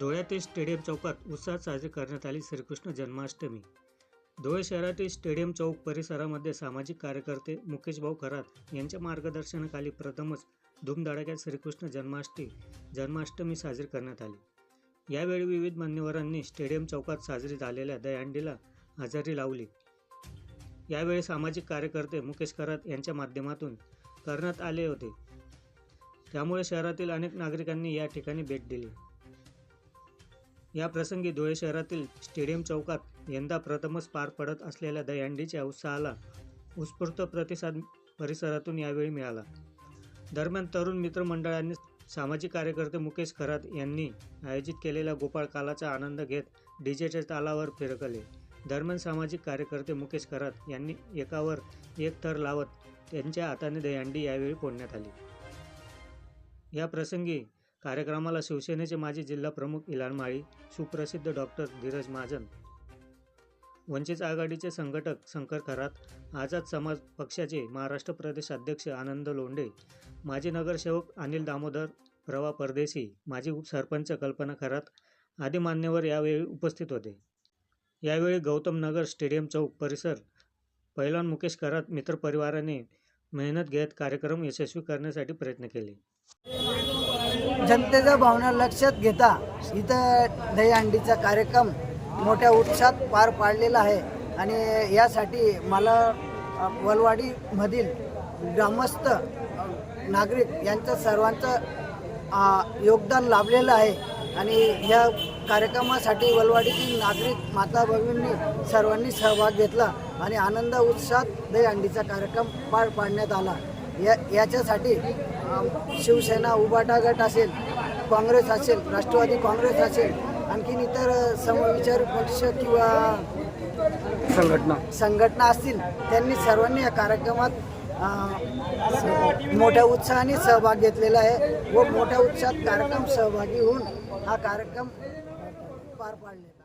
धुळ्यातील stadium चौकात उत्साहात साजरी करण्यात आली श्रीकृष्ण जन्माष्टमी. धुळे शहरातील स्टेडियम चौक परिसरामध्ये सामाजिक कार्यकर्ते मुकेशभाऊ खरात यांच्या मार्गदर्शनाखाली प्रथमच धूमधडाक्यात श्रीकृष्ण जन्माष्टमी जन्माष्टमी साजरी करण्यात आली. यावेळी विविध मान्यवरांनी स्टेडियम चौकात साजरी झालेल्या दयांडीला हजेरी लावली. यावेळी सामाजिक कार्यकर्ते मुकेश खरात यांच्या माध्यमातून करण्यात आले होते. त्यामुळे शहरातील अनेक नागरिकांनी या ठिकाणी भेट दिली. या प्रसंगी धुळे शहरातील स्टेडियम चौकात यंदा प्रथमच पार पडत असलेल्या दहीहंडीच्या उत्साहाला उत्स्फूर्त प्रतिसाद परिसरातून यावेळी मिळाला. दरम्यान तरुण मित्रमंडळांनी सामाजिक कार्यकर्ते मुकेश खरात यांनी आयोजित केलेल्या गोपाळ कालाचा आनंद घेत डीजेच्या तालावर फिरकले. दरम्यान सामाजिक कार्यकर्ते मुकेश खरात यांनी एकावर एक थर लावत त्यांच्या हाताने दहीहंडी यावेळी फोडण्यात आली. या प्रसंगी कार्यक्रमाला शिवसेनेचे माजी जिल्हा प्रमुख इलान माळी सुप्रसिद्ध डॉक्टर धीरज महाजन वंचित आघाडीचे संघटक शंकर खरात आझाद समाज पक्षाचे महाराष्ट्र प्रदेश अध्यक्ष आनंद लोंढे माजी नगरसेवक अनिल दामोदर प्रवा परदेशी माजी उपसरपंच कल्पना खरात आदी मान्यवर यावेळी उपस्थित होते. यावेळी गौतम नगर स्टेडियम चौक परिसर पैलवान मुकेश करात मित्रपरिवाराने मेहनत घेत कार्यक्रम यशस्वी करण्यासाठी प्रयत्न केले. जनतेच्या भावना लक्षात घेता इथं दहीहंडीचा कार्यक्रम मोठ्या उत्साहात पार पाडलेला आहे. आणि यासाठी मला वलवाडीमधील ग्रामस्थ नागरिक यांचं सर्वांचं योगदान लाभलेलं आहे. आणि या कार्यक्रमासाठी वलवाडीतील नागरिक माता भगिनींनी सर्वांनी सहभाग घेतला आणि आनंद उत्साहात दहीहंडीचा कार्यक्रम पार पाडण्यात आला. या याच्यासाठी शिवसेना उबाटा गट असेल काँग्रेस असेल राष्ट्रवादी काँग्रेस असेल आणखीन इतर समविचारी पक्ष किंवा संघटना. संघटना असतील त्यांनी सर्वांनी या कार्यक्रमात मोठ्या उत्साहाने सहभाग घेतलेला आहे व मोठ्या उत्साहात कार्यक्रम सहभागी होऊन हा कार्यक्रम पार पाडलेला आहे